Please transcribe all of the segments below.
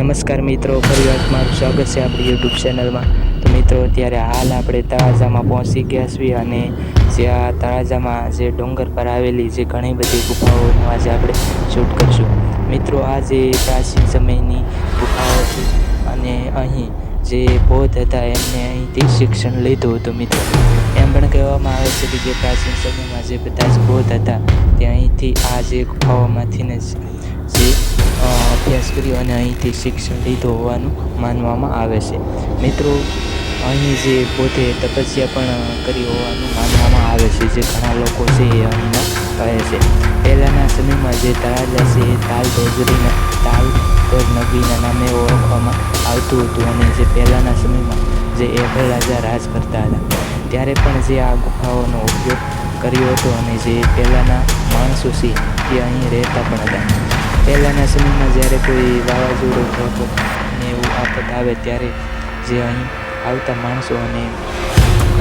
નમસ્કાર મિત્રો, ફરી વાર તમારું સ્વાગત છે આપણી યુટ્યુબ ચેનલમાં તો મિત્રો, અત્યારે હાલ આપણે તળાજામાં પહોંચી ગયા છીએ અને જે આ તળાજામાં જે ડુંગર પર આવેલી જે ઘણી બધી ગુફાઓનું આજે આપણે શૂટ કરીશું. મિત્રો, આ જે પ્રાચીન સમયની ગુફાઓ છે અને અહીં જે બૌદ્ધ હતા એમને અહીંથી શિક્ષણ લીધું હતું મિત્રો. એમ પણ કહેવામાં આવે છે કે જે પ્રાચીન સમયમાં જે બધા જ બૌદ્ધ હતા તે અહીંથી આ જે ગુફાઓમાંથીને જ અભ્યાસ કર્યો અને અહીંથી શિક્ષણ લીધું હોવાનું માનવામાં આવે છે. મિત્રો, અહીં જે પોતે તપસ્યા પણ કરી હોવાનું માનવામાં આવે છે, જે ઘણા લોકો છે એ અહીંના કહે છે. પહેલાંના સમયમાં જે તળાજા છે એ તાલ ધોજરીના તાલ પર નગરીના નામે ઓળખવામાં આવતું હતું અને જે પહેલાંના સમયમાં જે એભલ રાજા રાજ કરતા હતા. ત્યારે પણ જે આ ગુફાઓનો ઉપયોગ કર્યો હતો અને જે પહેલાંના માણસો છે એ અહીં રહેતા પણ હતા. પહેલાંના સમયમાં જ્યારે કોઈ વાવાઝોડું હતો ને એવું આફત આવે ત્યારે જે અહીં આવતા માણસો અને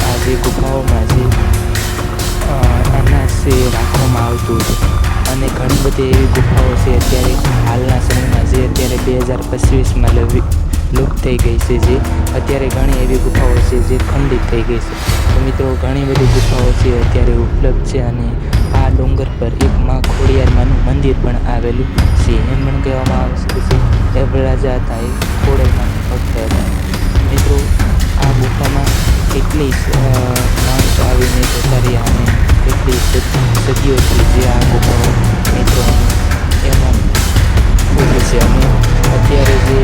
આ જે ગુફાઓમાં જે અનાજ છે રાખવામાં આવતું હતું. અને ઘણી બધી એવી ગુફાઓ છે અત્યારે હાલના સમયમાં જે અત્યારે બે હજાર પચીસમાં લવી લુપ્ત થઈ ગઈ છે જે અત્યારે ઘણી એવી ગુફાઓ છે જે ખંડિત થઈ ગઈ છે. તો મિત્રો, ઘણી બધી ગુફાઓ છે અત્યારે ઉપલબ્ધ છે અને આ ડુંગર પર એક માં ખોડિયારમાંનું મંદિર પણ આવેલું છે. એમ પણ કહેવામાં આવે છે કે જે રાજા હતા, એ ખોડિયારમાં ભક્ત હતા. મિત્રો, આ ગુફામાં કેટલી માણસો આવીને જતા રહ્યા અને કેટલી સદીઓ છે જે આ ગુફાઓ મિત્રો, એમાં ખૂબ છે. અને અત્યારે જે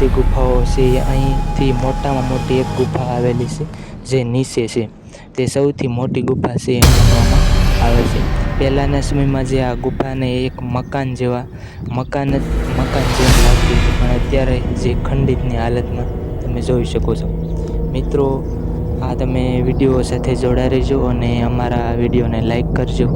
બધી ગુફાઓ છે અહીંથી મોટામાં મોટી એક ગુફા આવેલી છે, જે નીચે છે. તે સૌથી મોટી ગુફા છે એમ માનવામાં આવે છે. પહેલાંના સમયમાં જે આ ગુફાને એક મકાન જેવા, મકાન જ, મકાન જેમ લાગતું હતું, પણ અત્યારે જે ખંડિતની હાલતમાં તમે જોઈ શકો છો. મિત્રો, આ તમે વીડિયો સાથે જોડા રહેજો અને અમારા વિડીયોને લાઈક કરજો.